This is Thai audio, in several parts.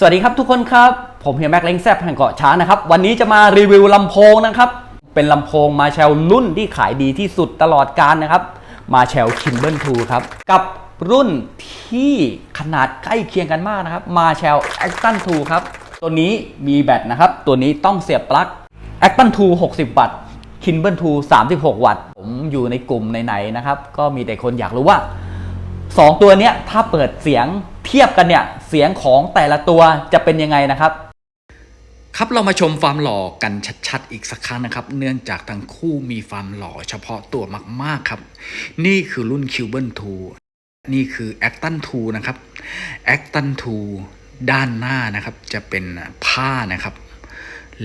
สวัสดีครับทุกคนครับ ผมเฮียแม็กเล้งแซบแห่งเกาะช้านะครับ วันนี้จะมารีวิวลำโพงนะครับ เป็นลำโพงมาแชลรุ่นที่ขายดีที่สุดตลอดการนะครับ มาแชลคิมเบิลทูครับ กับรุ่นที่ขนาดใกล้เคียงกันมากนะครับ มาแชลแอคตันทูครับ ตัวนี้มีแบตนะครับ ตัวนี้ต้องเสียบปลั๊กแอคตันทู60 วัตต์คิมเบิลทู36 วัตต์ ผมอยู่ในกลุ่มไหนๆนะครับ ก็มีแต่คนอยากรู้ว่าสองตัวเนี้ยถ้าเปิดเสียงเทียบกันเนี่ย เสียงของแต่ละตัวจะเป็นยังไงนะครับ ครับเรามาชมความหล่อกันชัดๆ อีกสักครั้งนะครับ เนื่องจากทั้งคู่มีความหล่อเฉพาะตัวมากๆครับ นี่คือรุ่น c u b a n 2นี่คือ a c t o n 2นะครับ a c t o n 2ด้านหน้านะครับจะเป็นผ้านะครับ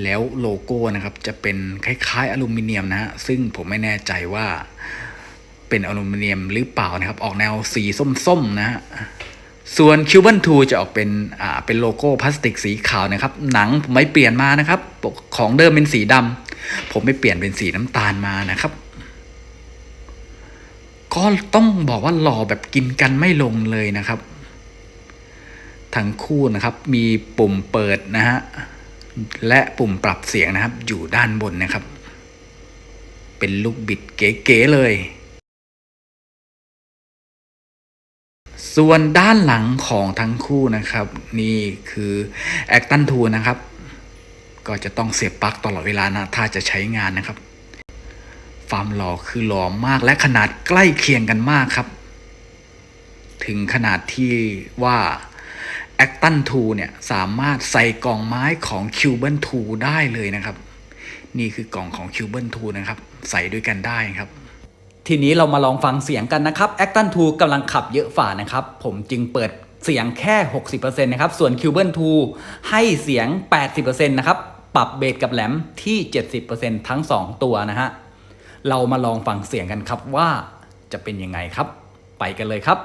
แล้วโลโก้นะครับจะเป็นคล้ายๆอลูมิเนียมนะฮะซึ่งผมไม่แน่ใจว่าเป็นอลูมิเนียมหรือเปล่านะครับ ออกแนวสีส้มๆนะฮะ ส่วน Cuban 2จะออกเป็นอ่าเป็นโลโก้พลาสติกสีขาวนะครับ หนังผมไม่เปลี่ยนมานะครับ ของเดิมเป็นสีดำผมไม่เปลี่ยนเป็นสีน้ำตาลมานะครับ ก็ต้องบอกว่าหล่อแบบกินกันไม่ลงเลยนะครับ ทั้งคู่นะครับมีปุ่มเปิดนะฮะและปุ่มปรับเสียงนะครับ อยู่ด้านบนนะครับ เป็นลูกบิดเก๋ๆเลย ส่วนด้านหลังของทั้งคู่นะครับ นี่คือแอคตันทูนะครับ ก็จะต้องเสียบปลั๊กตลอดเวลานะถ้าจะใช้งานนะครับความหล่อคือหล่อมากและขนาดใกล้เคียงกันมากครับ ถึงขนาดที่ว่า a c t o n 2เนี่ยสามารถใส่กล่องไม้ของ Cuban 2ได้เลยนะครับ นี่คือกล่องของ Cuban 2นะครับ ใส่ด้วยกันได้ครับ ทีนี้เรามาลองฟังเสียงกันนะครับ a c t o n 2กำลังขับเยอะฝ่านะครับ ผมจึงเปิดเสียงแค่ 60%นะครับ ส่วน Cuban 2ให้เสียง 80%นะครับ ปรับเบสกับแหลมที่ 70%ทั้ง 2 ตัวนะฮะ เรามาลองฟังเสียงกันครับว่าจะเป็นยังไงครับ ไปกันเลยครับ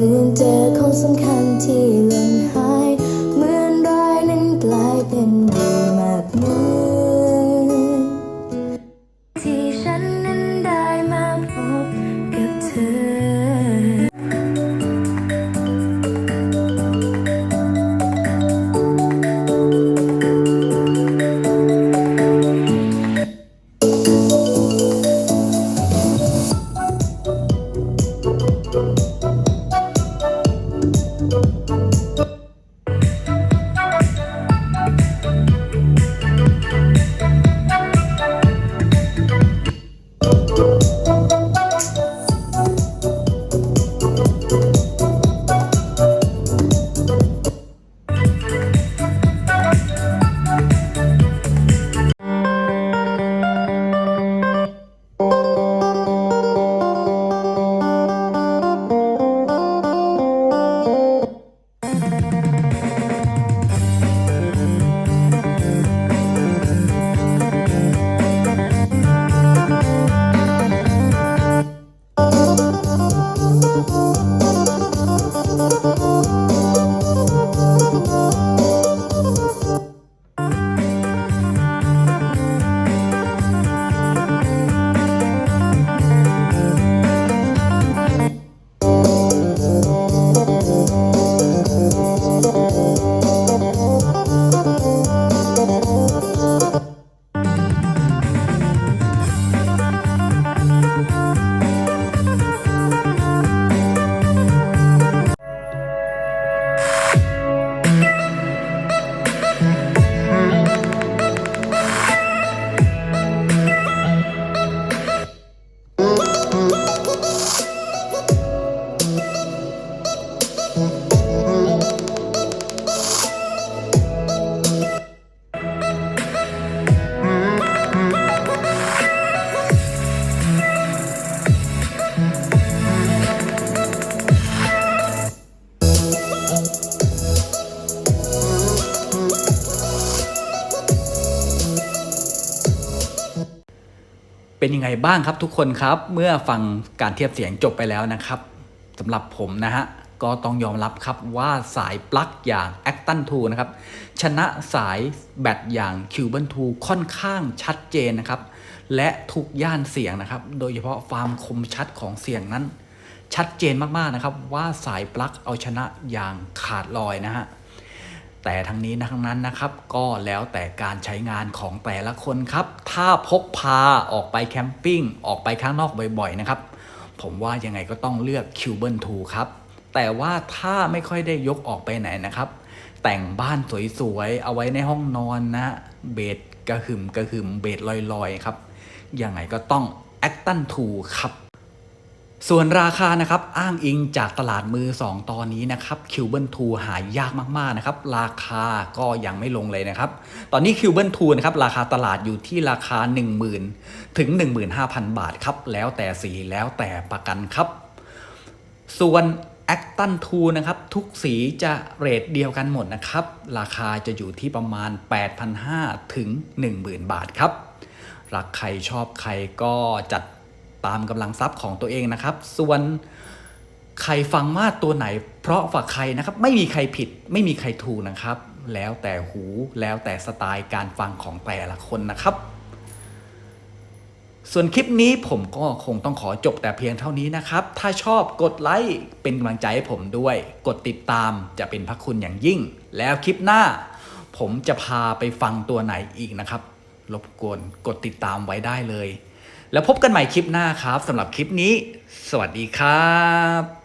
moon dead. เป็นยังไงบ้างครับทุกคนครับ เมื่อฟังการเทียบเสียงจบไปแล้วนะครับสำหรับผมนะฮะก็ต้องยอมรับครับว่าสายปลั๊กอย่าง a c t o n 2นะครับ ชนะสายแบตอย่าง c u b a n 2ค่อนข้างชัดเจนนะครับ และทุกย่านเสียงนะครับ โดยเฉพาะความคมชัดของเสียงนั้น ชัดเจนมากๆนะครับ ว่าสายปลั๊กเอาชนะอย่างขาดลอยนะฮะ แต่ทั้งนี้นะทั้งนั้นนะครับ ก็แล้วแต่การใช้งานของแต่ละคนครับ ถ้าพกพาออกไปแคมปิ้งออกไปข้างนอกบ่อยๆนะครับ ผมว่ายังไงก็ต้องเลือก c u b a n 2ครับ แต่ว่าถ้าไม่ค่อยได้ยกออกไปไหนนะครับ แต่งบ้านสวยๆ เอาไว้ในห้องนอนนะ เบดกระหึ่มกระหึ่มเบดลอยๆ ครับ ยังไงก็ต้อง a c t o n 2ครับ ส่วนราคานะครับอ้างอิงจากตลาดมือ 2 ตอนนี้นะครับคิวเบิลทูหายากมากๆนะครับราคาก็ยังไม่ลงเลยนะครับ ตอนนี้คิวเบิลทูนะครับราคาตลาดอยู่ที่ราคา 10,000 ถึง 15,000 บาทครับ แล้วแต่สีแล้วแต่ประกันครับ ส่วน a c t o n 2นะครับทุกสีจะเรทเดียวกันหมดนะครับ ราคาจะอยู่ที่ประมาณ 8,500 ถึง 10,000 บาทครับรักใครชอบใครก็จัด ตามกำลังทรัพย์ของตัวเองนะครับ ส่วนใครฟังว่าตัวไหน เพราะฝากใครนะครับ ไม่มีใครผิด ไม่มีใครถูกนะครับ แล้วแต่หูแล้วแต่สไตล์การฟังของแต่ละคนนะครับ ส่วนคลิปนี้ผมก็คงต้องขอจบแต่เพียงเท่านี้นะครับ ถ้าชอบกดไลค์เป็นกำลังใจให้ผมด้วย กดติดตามจะเป็นพระคุณอย่างยิ่ง แล้วคลิปหน้า ผมจะพาไปฟังตัวไหนอีกนะครับรบกวนกดติดตามไว้ได้เลย แล้วพบกันใหม่คลิปหน้าครับสำหรับคลิปนี้ สวัสดีครับ